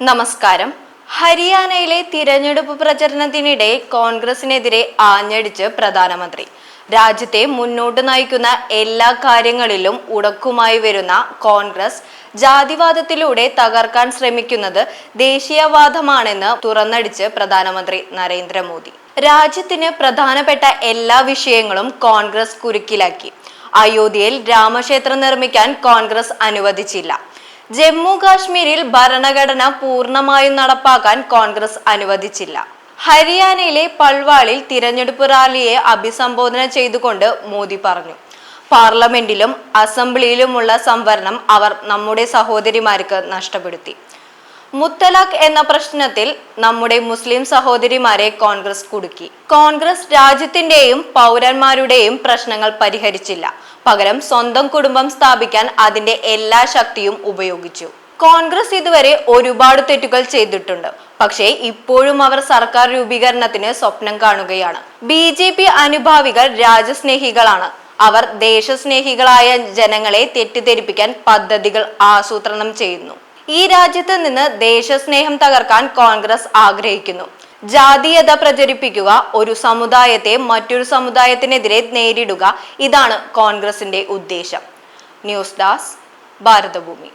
നമസ്കാരം. ഹരിയാനയിലെ തിരഞ്ഞെടുപ്പ് പ്രചരണത്തിനിടെ കോൺഗ്രസിനെതിരെ ആഞ്ഞടിച്ച് പ്രധാനമന്ത്രി. രാജ്യത്തെ മുന്നോട്ട് നയിക്കുന്ന എല്ലാ കാര്യങ്ങളിലും ഉടക്കുമായി വരുന്ന കോൺഗ്രസ് ജാതിവാദത്തിലൂടെ തകർക്കാൻ ശ്രമിക്കുന്നത് ദേശീയവാദമാണെന്ന് തുറന്നടിച്ച് പ്രധാനമന്ത്രി നരേന്ദ്രമോദി. രാജ്യത്തിന് പ്രധാനപ്പെട്ട എല്ലാ വിഷയങ്ങളും കോൺഗ്രസ് കുരുക്കിലാക്കി. അയോധ്യയിൽ രാമക്ഷേത്രം നിർമ്മിക്കാൻ കോൺഗ്രസ് അനുവദിച്ചില്ല. ജമ്മു കാശ്മീരിൽ ഭരണഘടന പൂർണമായും നടപ്പാക്കാൻ കോൺഗ്രസ് അനുവദിച്ചില്ല. ഹരിയാനയിലെ പൾവാളിൽ തിരഞ്ഞെടുപ്പ് റാലിയെ അഭിസംബോധന ചെയ്തുകൊണ്ട് മോദി പറഞ്ഞു. പാർലമെന്റിലും അസംബ്ലിയിലുമുള്ള സംവരണം അവർ നമ്മുടെ സഹോദരിമാർക്ക് നഷ്ടപ്പെടുത്തി. മുത്തലാഖ് എന്ന പ്രശ്നത്തിൽ നമ്മുടെ മുസ്ലിം സഹോദരിമാരെ കോൺഗ്രസ് കുടുക്കി. കോൺഗ്രസ് രാജ്യത്തിന്റെയും പൗരന്മാരുടെയും പ്രശ്നങ്ങൾ പരിഹരിച്ചില്ല. പകരം സ്വന്തം കുടുംബം സ്ഥാപിക്കാൻ അതിന്റെ എല്ലാ ശക്തിയും ഉപയോഗിച്ചു. കോൺഗ്രസ് ഇതുവരെ ഒരുപാട് തെറ്റുകൾ ചെയ്തിട്ടുണ്ട്. പക്ഷേ ഇപ്പോഴും അവർ സർക്കാർ രൂപീകരണത്തിന് സ്വപ്നം കാണുകയാണ്. ബി ജെ പി അനുഭാവികൾ രാജ്യസ്നേഹികളാണ്. അവർ ദേശസ്നേഹികളായ ജനങ്ങളെ തെറ്റിദ്ധരിപ്പിക്കാൻ പദ്ധതികൾ ആസൂത്രണം ചെയ്യുന്നു. ഈ രാജ്യത്ത് നിന്ന് ദേശസ്നേഹം തകർക്കാൻ കോൺഗ്രസ് ആഗ്രഹിക്കുന്നു. ജാതീയത പ്രചരിപ്പിക്കുക ഒരു സമുദായത്തെ മറ്റൊരു സമുദായത്തിനെതിരെ നേരിടുക ഇതാണ് കോൺഗ്രസിന്റെ ഉദ്ദേശം. ന്യൂസ് ഡാസ് ഭാരതഭൂമി.